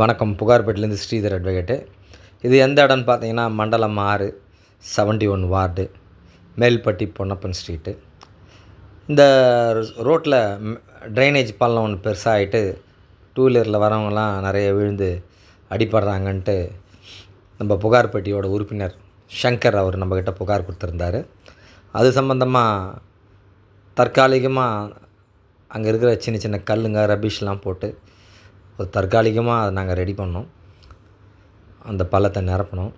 வணக்கம். புகார்பேட்டிலேருந்து ஸ்ரீதர் அட்வொகேட்டு. இது எந்த இடம்னு பார்த்தீங்கன்னா மண்டலம் ஆறு seventy one ward Melpatti Ponnappan street. இந்த ரோட்டில் ட்ரைனேஜ் பள்ளம் ஒன்று பெருசாகிட்டு டூ வீலரில் வரவங்கலாம் நிறைய விழுந்து அடிபடுறாங்கன்ட்டு நம்ம புகார்பேட்டியோட உறுப்பினர் ஷங்கர் அவர் நம்மக்கிட்ட புகார் கொடுத்துருந்தாரு. அது சம்மந்தமாக தற்காலிகமாக அங்கே இருக்கிற சின்ன சின்ன கல்லுங்க ரபிஷ்லாம் போட்டு ஒரு தற்காலிகமாக அதை நாங்கள் ரெடி பண்ணோம். அந்த பள்ளத்தை நிரப்பணும்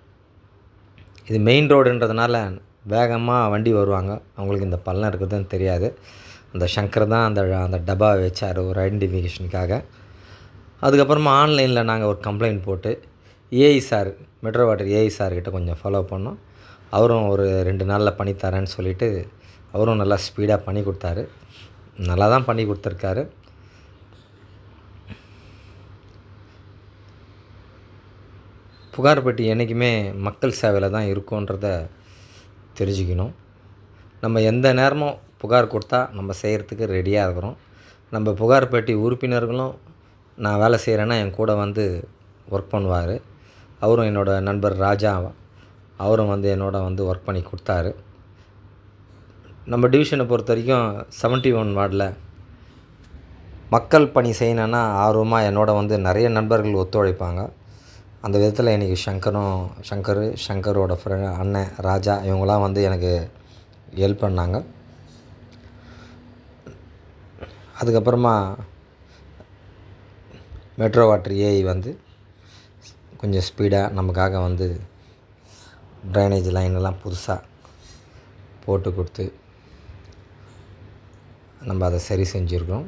இது மெயின் ரோடுன்றதுனால வேகமாக வண்டி வருவாங்க. அவங்களுக்கு இந்த பள்ளம் இருக்குதுன்னு தெரியாது. அந்த சங்கர் தான் அந்த அந்த டப்பா வச்சார் ஒரு ஐடென்டிஃபிகேஷனுக்காக. அதுக்கப்புறமா ஆன்லைனில் நாங்கள் ஒரு கம்ப்ளைண்ட் போட்டு AI sir metro water AI சார்கிட்ட கொஞ்சம் ஃபாலோ பண்ணோம். அவரும் ஒரு ரெண்டு நாளில் பண்ணி தரேன்னு சொல்லிவிட்டு அவரும் நல்லா ஸ்பீடாக பண்ணி கொடுத்தாரு. நல்லா தான் பண்ணி கொடுத்துருக்காரு. புகார்பட்டி என்றைக்குமே மக்கள் சேவையில் தான் இருக்குன்றத தெரிஞ்சுக்கணும். நம்ம எந்த நேரமும் புகார் கொடுத்தா நம்ம செய்கிறதுக்கு ரெடியாக இருக்கிறோம். நம்ம புகார்பட்டி உறுப்பினர்களும் நான் வேலை செய்கிறேன்னா என் கூட வந்து ஒர்க் பண்ணுவார். அவரும் என்னோடய நண்பர் ராஜா அவரும் வந்து என்னோட வந்து ஒர்க் பண்ணி கொடுத்தாரு. நம்ம டிவிஷனை பொறுத்த வரைக்கும் செவன்ட்டி ஒன் வார்டில் மக்கள் பணி செய்யணுன்னா ஆர்வமாக என்னோட வந்து நிறைய நண்பர்கள் ஒத்துழைப்பாங்க. அந்த விதத்தில் இன்றைக்கி ஷங்கரும் ஷங்கர் ஷங்கரோட ஃப்ரெண்ட் அண்ணன் ராஜா இவங்களாம் வந்து எனக்கு ஹெல்ப் பண்ணாங்க. அதுக்கப்புறமா மெட்ரோ வாட்டர் ஏஐ வந்து கொஞ்சம் ஸ்பீடாக நமக்காக வந்து ட்ரைனேஜ் லைனெல்லாம் புதுசாக போட்டு கொடுத்து நம்ம அதை சரி செஞ்சுருக்கோம்.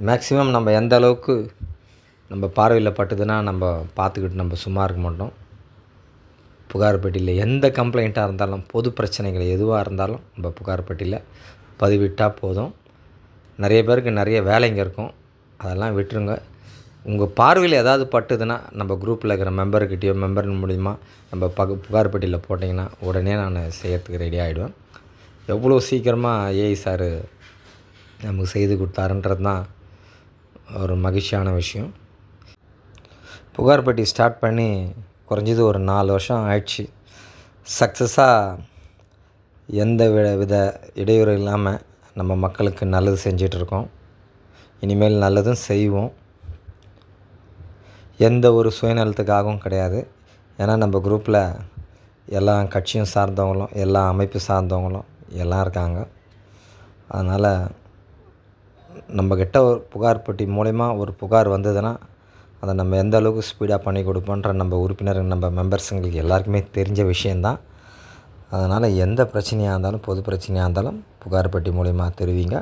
மேக்ஸிமம் நம்ம எந்த அளவுக்கு நம்ம பார்வையில் பட்டுதுன்னா நம்ம பார்த்துக்கிட்டு நம்ம சும்மா இருக்க மாட்டோம். புகார் பெட்டியில் எந்த கம்ப்ளைண்ட்டாக இருந்தாலும் பொது பிரச்சனைகள் எதுவாக இருந்தாலும் நம்ம புகார் பெட்டியில் பதிவிட்டால் போதும். நிறைய பேருக்கு நிறைய வேலைங்க இருக்கும். அதெல்லாம் விட்டுருங்க. உங்கள் பார்வையில் ஏதாவது பட்டுதுன்னா நம்ம குரூப்பில் இருக்கிற மெம்பர்கிட்டயோ மெம்பர் மூலிமா நம்ம பக புகார்பட்டியில் போட்டிங்கன்னா உடனே நான் செய்கிறதுக்கு ரெடி ஆகிடுவேன் எவ்வளோ சீக்கிரமாக ஏஐ சார் நமக்கு செய்து கொடுத்தாருன்றது தான் ஒரு மகிழ்ச்சியான விஷயம். புகார் பெட்டி ஸ்டார்ட் பண்ணி குறைஞ்சது ஒரு நாலு வருஷம் ஆயிடுச்சு. சக்ஸஸாக எந்த வித வித இடையூறு இல்லாமல் நம்ம மக்களுக்கு நல்லது செஞ்சிட்ருக்கோம் இனிமேல் நல்லதும் செய்வோம். எந்த ஒரு சுயநலத்துக்காகவும் கிடையாது. ஏன்னா நம்ம குரூப்பில் எல்லா கட்சியும் சார்ந்தவங்களும் எல்லா அமைப்பு சார்ந்தவங்களும் எல்லாம் இருக்காங்க. அதனால் நம்மக்கிட்ட ஒரு புகார் பெட்டி மூலிமா ஒரு புகார் வந்ததுன்னா அதை நம்ம எந்த அளவுக்கு ஸ்பீடாக பண்ணி கொடுப்போன்ற நம்ம உறுப்பினர் நம்ம மெம்பர்ஸுங்களுக்கு எல்லாருக்குமே தெரிஞ்ச விஷயந்தான். அதனால் எந்த பிரச்சனையாக இருந்தாலும் பொது பிரச்சனையாக இருந்தாலும் புகார் பெட்டி மூலிமா தெரிவிங்க.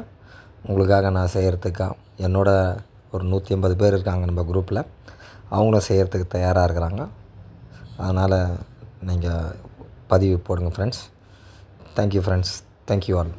உங்களுக்காக நான் செய்கிறதுக்காக என்னோடய ஒரு நூற்றி ஐம்பது பேர் இருக்காங்க நம்ம குரூப்பில் அவங்களும் செய்கிறதுக்கு தயாராக இருக்கிறாங்க. அதனால் நீங்கள் பதிவு போடுங்க friends thank you friends thank you all